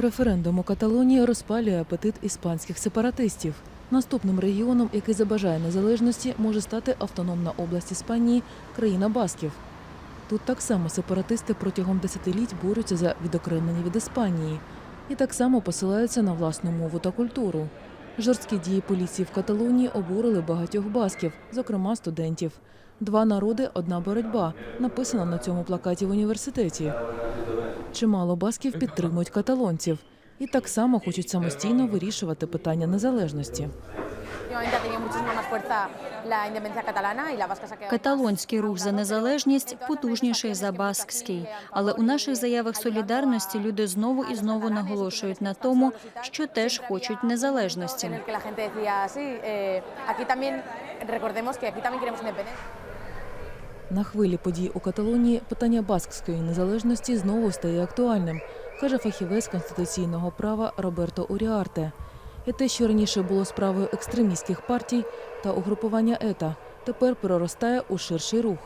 Референдум у Каталонії розпалює апетит іспанських сепаратистів. Наступним регіоном, який забажає незалежності, може стати автономна область Іспанії, країна Басків. Тут так само сепаратисти протягом десятиліть борються за відокремлення від Іспанії і так само посилаються на власну мову та культуру. Жорсткі дії поліції в Каталонії обурили багатьох басків, зокрема студентів. Два народи, одна боротьба написано на цьому плакаті в університеті. Чимало басків підтримують каталонців і так само хочуть самостійно вирішувати питання незалежності. Каталонський рух за незалежність потужніший за баскський. Але у наших заявах солідарності люди знову і знову наголошують на тому, що теж хочуть незалежності. На хвилі подій у Каталонії питання баскської незалежності знову стає актуальним, каже фахівець конституційного права Роберто Уріарте. І те, що раніше було справою екстремістських партій та угрупування ета, тепер проростає у ширший рух.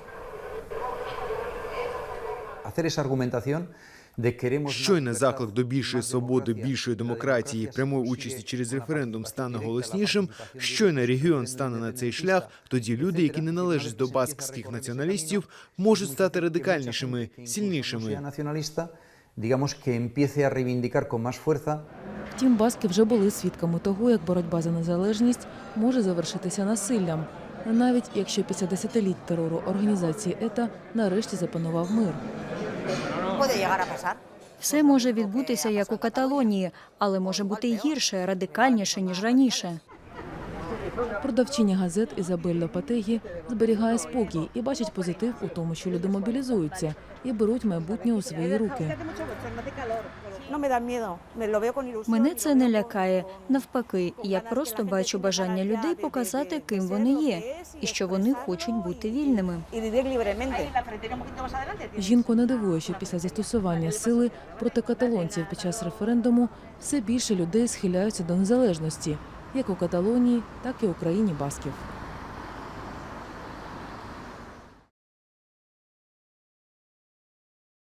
Щойно заклик до більшої свободи, більшої демократії, прямої участі через референдум стане голоснішим. Щойно регіон стане на цей шлях, тоді люди, які не належать до баскських націоналістів, можуть стати радикальнішими, сильнішими. sea nacionalista, digamos que empiece a reivindicar con más fuerza Втім, баски вже були свідками того, як боротьба за незалежність може завершитися насиллям, навіть якщо після десятиліть терору організації ЕТА нарешті запанував мир. Все може відбутися як у Каталонії, але може бути гірше, радикальніше ніж раніше. Продавчиня газет Ізабелла Патегі зберігає спокій і бачить позитив у тому, що люди мобілізуються і беруть майбутнє у свої руки. Мене це не лякає. Навпаки, я просто бачу бажання людей показати, ким вони є, і що вони хочуть бути вільними. Жінку не дивує, що після застосування сили проти каталонців під час референдуму все більше людей схиляються до незалежності, як у Каталонії, так і у країні Басків.